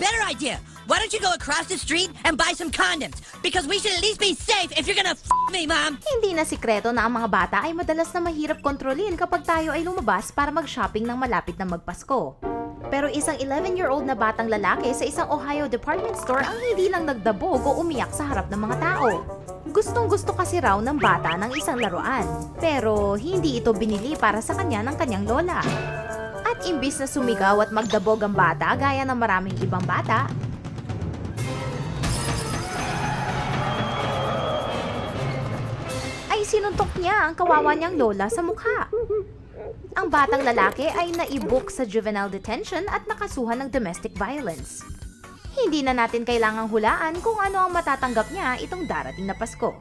better idea. Why don't you go across the street and buy some condoms? Because we should at least be safe if you're gonna f me, Mom. Hindi na sikreto na ang mga bata ay madalas na mahirap kontrolin kapag tayo ay lumabas para mag-shopping ng malapit na magpasko. Pero isang 11-year-old na batang lalaki sa isang Ohio department store ang hindi lang nagdabog o umiyak sa harap ng mga tao. Gustong gusto kasi raw ng bata ng isang laruan. Pero hindi ito binili para sa kanya ng kanyang lola. Imbis na sumigaw at magdabog ang bata gaya ng maraming ibang bata, ay sinuntok niya ang kawawa niyang lola sa mukha. Ang batang lalaki ay naibok sa juvenile detention at nakasuhan ng domestic violence. Hindi na natin kailangang hulaan kung ano ang matatanggap niya itong darating na Pasko.